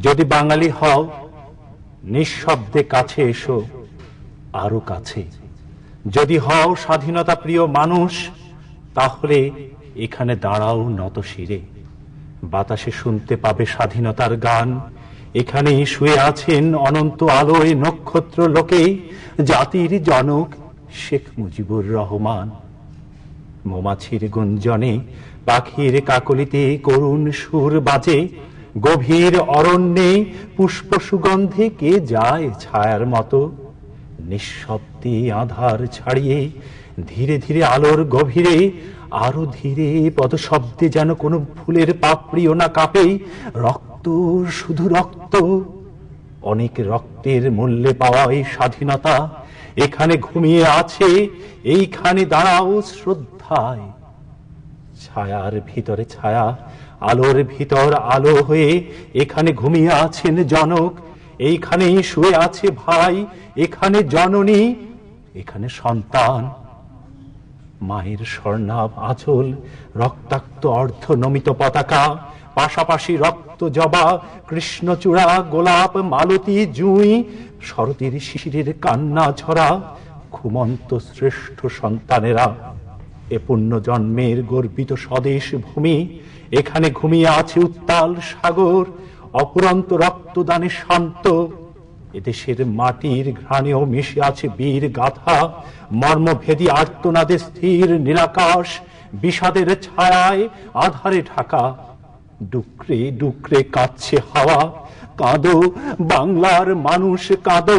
যদি বাঙালি হও, নিঃশব্দে কাছে এসো, আরও কাছে। যদি হও স্বাধীনতা প্রিয় মানুষ, তাহলে এখানে দাঁড়াও নত শিরে। বাতাসে শুনতে পাবে স্বাধীনতার গান। এখানে শুয়ে আছেন অনন্ত আলোয় নক্ষত্র লোকে, জাতির জনক শেখ মুজিবুর রহমান। মৌমাছির গুঞ্জনে পাখির কাকলিতে করুণ সুর বাজে গভীর অরণ্যে পুষ্প সুগন্ধে কে যায় ছায়ার মতো? নিঃশব্দে আধার ছাড়িয়ে ধীরে ধীরে আলোর গভীরে, আরও ধীরে পদশব্দে যেন কোনো ফুলের পাপড়িও না কাঁপে, রক্ত, শুধু রক্ত। অনেক রক্তের মূল্যে পাওয়া এই স্বাধীনতা, এখানে ঘুমিয়ে আছে, এইখানে দাঁড়াও শ্রদ্ধায়। ছায়ার ভিতরে ছায়া আলোর ভিতর আলো হয়ে এখানে ঘুমিয়ে আছেন জনক এইখানে শুয়ে আছে ভাই, এখানে জননী, এখানে সন্তান। মায়ের স্বর্ণাভ আঁচল, রক্তাক্ত অর্ধ নমিত পতাকা, পাশাপাশি রক্ত জবা, কৃষ্ণচূড়া, গোলাপ, মালতী, জুঁই, শরতের শিশিরের কান্না ঝরা, ঘুমন্ত শ্রেষ্ঠ সন্তানেরা। এ পুণ্য জন্মের গর্বিত স্বদেশ ভূমি, এখানে ঘুমিয়ে আছে উত্তাল সাগর অপুরন্ত রক্তদানে শান্ত। এদেশের মাটির ঘ্রাণেও মিশে আছে বীর গাথা মর্মভেদী আর্তনাদে স্থির নীলাকাশ বিষাদের ছায়ায় আধারে ঢাকা। ডুকরে ডুকরে কাচ্ছে হাওয়া, কাঁদো বাংলার মানুষ, কাঁদো।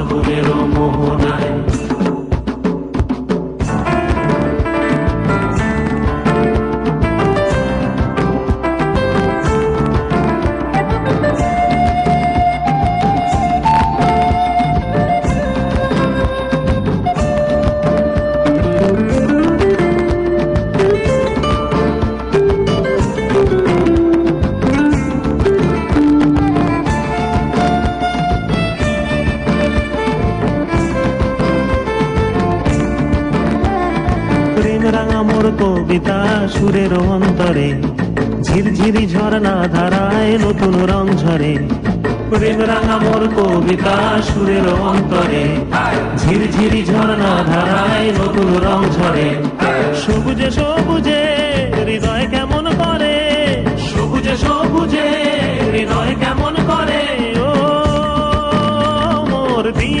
প্রেম রাঙা মোর কবিতা সুরের অন্তরে। ঝিরঝিরি ঝর্ণা ধারায় নতুন রং ঝরে। প্রেম রাঙা মোর কবিতা সুরের অন্তরে। ঝিরঝিরি ঝর্ণা ধারায় নতুন রং ঝরে। সবুজে সবুজে হৃদয় কেমন করে। সবুজে সবুজে হৃদয় কেমন করে। ও মোর দিন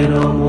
little